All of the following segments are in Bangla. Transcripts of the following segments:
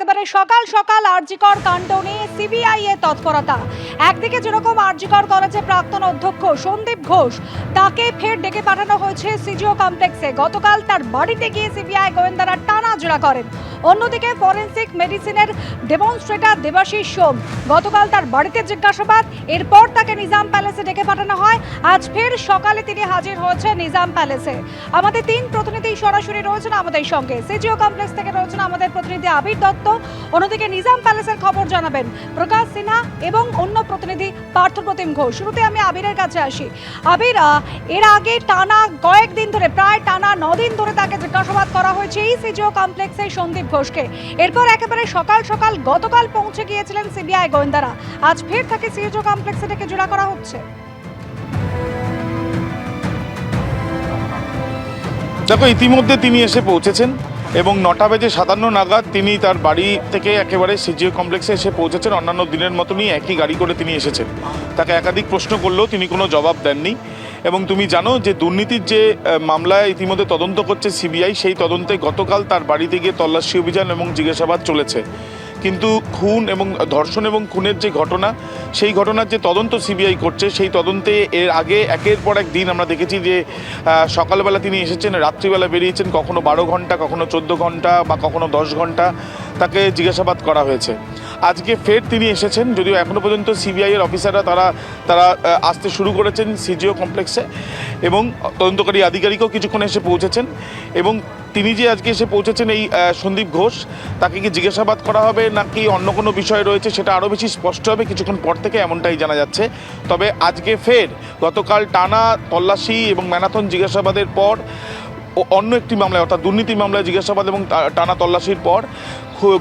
একেবারে সকাল সকাল আরজিকর কাণ্ড নিয়ে সিবিআই এর তৎপরতা। একদিকে যেরকম আরজিকর কলেজে প্রাক্তন অধ্যক্ষ সন্দীপ ঘোষ, তাকে ফের ডেকে পাঠানো হয়েছে সিজিও কমপ্লেক্সে। গতকাল তার বাড়িতে গিয়ে সিবিআই গোয়েন্দারা টানা জোড়া করেন। অন্যদিকে ফরেন্সিক মেডিসিনের ডেমনস্ট্রেটর দেবাশিস সোম, গতকাল তার বাড়িতে জিজ্ঞাসাবাদ, এরপর তাকে নিজাম প্যালেসে ডেকে পাঠানো হয়। আজ ফের সকালে তিনি হাজির হয়েছে নিজাম প্যালেসে। আমাদের তিন প্রতিনিধি সরাসরি রয়েছেন আমাদের সঙ্গে। সিজিও কমপ্লেক্স থেকে রয়েছেন আমাদের প্রতিনিধি আবির দত্ত। অন্যদিকে নিজাম প্যালেসের খবর জানাবেন প্রকাশ সিনহা এবং অন্য প্রতিনিধি পার্থপ্রতিম ঘোষ। শুরুতে আমি আবিরের কাছে আসি। আবির এর আগে টানা কয়েকদিন ধরে, প্রায় টানা নদিন ধরে তাকে জিজ্ঞাসাবাদ করা হয়েছে এই সিজিও কমপ্লেক্সে সন্দীপ ঘোষকে। এরপর একেবারে সকাল সকাল গতকাল পৌঁছে গিয়েছিলেন সিবিআই গোয়েন্দারা। আজ ফের তাকে সিজিও কমপ্লেক্সে থেকে জোড়া করা হচ্ছে। দেখো, ইতিমধ্যে তিনি এসে পৌঁছেছেন। এবং নটা বেজে সাতান্ন নাগাদ তিনি তার বাড়ি থেকে একেবারে সিজিও কমপ্লেক্সে এসে পৌঁছেছেন। অন্যান্য দিনের মতনই একই গাড়ি করে তিনি এসেছেন। তাকে একাধিক প্রশ্ন করলেও তিনি কোনো জবাব দেননি। এবং তুমি জানো যে দুর্নীতির যে মামলায় ইতিমধ্যে তদন্ত করছে সিবিআই, সেই তদন্তে গতকাল তার বাড়িতে গিয়ে তল্লাশি অভিযান এবং জিজ্ঞাসাবাদ চলেছে। কিন্তু খুন এবং ধর্ষণ এবং খুনের যে ঘটনা, সেই ঘটনার যে তদন্ত সিবিআই করছে, সেই তদন্তে এর আগে একের পর এক দিন আমরা দেখেছি যে সকালবেলা তিনি এসেছেন, রাত্রিবেলা বেরিয়েছেন, কখনো বারো ঘণ্টা, কখনো চোদ্দ ঘণ্টা বা কখনো দশ ঘণ্টা তাকে জিজ্ঞাসাবাদ করা হয়েছে। আজকে ফের তিনি এসেছেন, যদিও এখনও পর্যন্ত সিবিআইয়ের অফিসাররা তারা তারা আসতে শুরু করেছেন সিজিও কমপ্লেক্সে এবং তদন্তকারী আধিকারিকও কিছুক্ষণ এসে পৌঁছেছেন এবং তিনি যে আজকে এসে পৌঁছেছেন এই সন্দীপ ঘোষ, তাকে কি জিজ্ঞাসাবাদ করা হবে নাকি অন্য কোনো বিষয় রয়েছে সেটা আরও বেশি স্পষ্ট হবে? কিছুক্ষণ পর থেকে এমনটাই জানা যাচ্ছে। তবে আজকে ফের গতকাল টানা তল্লাশি এবং ম্যারাথন জিজ্ঞাসাবাদের পর অন্য একটি মামলায়, অর্থাৎ দুর্নীতি মামলায় জিজ্ঞাসাবাদ এবং টানা তল্লাশির পর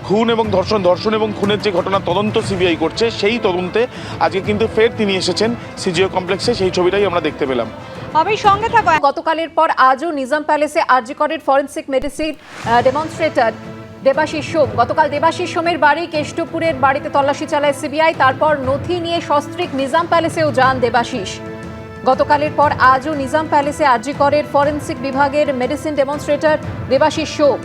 খুন এবং ধর্ষণ ধর্ষণ এবং খুনের যে ঘটনা তদন্ত সিবিআই করছে, সেই তদন্তে আজকে কিন্তু ফের তিনি এসেছেন সিজিও কমপ্লেক্সে, সেই ছবিটাই আমরা দেখতে পেলাম। আমি সঙ্গে থাকো। গতকালের পর আজও নিজাম প্যালেসে আরজিকরের forensic medicine demonstrator Debashis Som. গতকাল দেবাশিস সোমের বাড়ি কেষ্টপুরের বাড়িতে তল্লাশি চালায় সিবিআই, তারপর নথি নিয়ে সস্ত্রিক নিজাম প্যালেসেও যান দেবাশিস। গতকালের পর আজও নিজাম প্যালেসে আরজিকরের ফরেন্সিক বিভাগের মেডিসিন ডেমনস্ট্রেটর দেবাশিস সোম।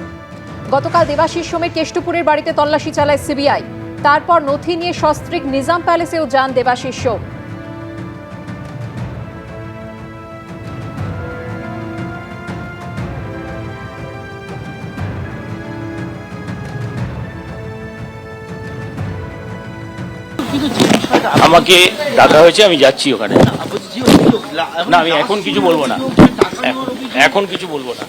গতকাল দেবাশিস সোমের কেষ্টপুরের বাড়িতে তল্লাশি চালায় সিবিআই, তারপর নথি নিয়ে সস্ত্রিক নিজাম প্যালেসেও যান দেবাশিস সোম। আমাকে ডাকা হয়েছে আমি যাচ্ছি ওখানে। না আমি এখন কিছু বলব না। এখন কিছু বলব না।